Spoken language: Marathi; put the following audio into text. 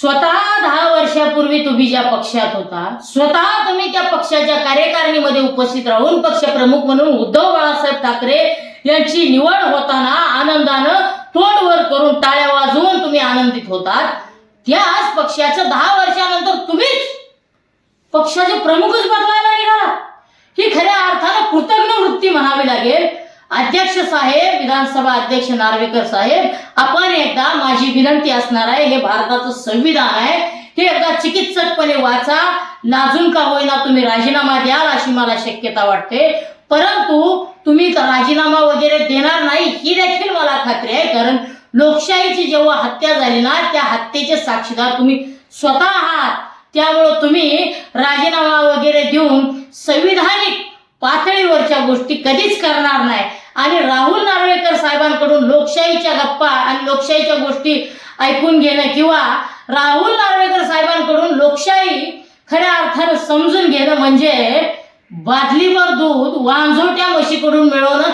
स्वतः दहा वर्षापूर्वी तुम्ही ज्या पक्षात होता स्वतः तुम्ही त्या पक्षाच्या कार्यकारिणीमध्ये उपस्थित राहून पक्ष प्रमुख म्हणून उद्धव बाळासाहेब ठाकरे यांची निवड होताना आनंदानं तोंडवर करून टाळ्या वाजवून तुम्ही आनंदित होतात. त्याच पक्षाचं दहा वर्षानंतर तुम्हीच पक्षाचे प्रमुखच बदलायला अध्यक्ष साहेब विधानसभा अध्यक्ष नार्वेकर साहेब आपण एकदा माझी विनंती असणार आहे हे भारताचं संविधान आहे. हे एकदा चिकित्सकपणे वाचा. नाजून का होईना तुम्ही राजीनामा द्याल अशी मला शक्यता वाटते. परंतु तुम्ही राजीनामा वगैरे देणार नाही ही देखील मला खात्री आहे. कारण लोकशाहीची जेव्हा हत्या झाली ना त्या हत्येचे साक्षीदार तुम्ही स्वतः आहात. त्यामुळं तुम्ही राजीनामा वगैरे देऊन संविधानिक पातळी महत्त्वाच्या गोष्टी कधीच करणार नाही. आणि राहुल नार्वेकर साहेबांकडून लोकशाहीच्या गप्पा आणि लोकशाहीच्या गोष्टी ऐकून घेणं किंवा राहुल नार्वेकर साहेबांकडून लोकशाही खऱ्या अर्थानं समजून घेणं म्हणजे बादलीवर दूध वांझोट्या म्हशीकडून मिळवणं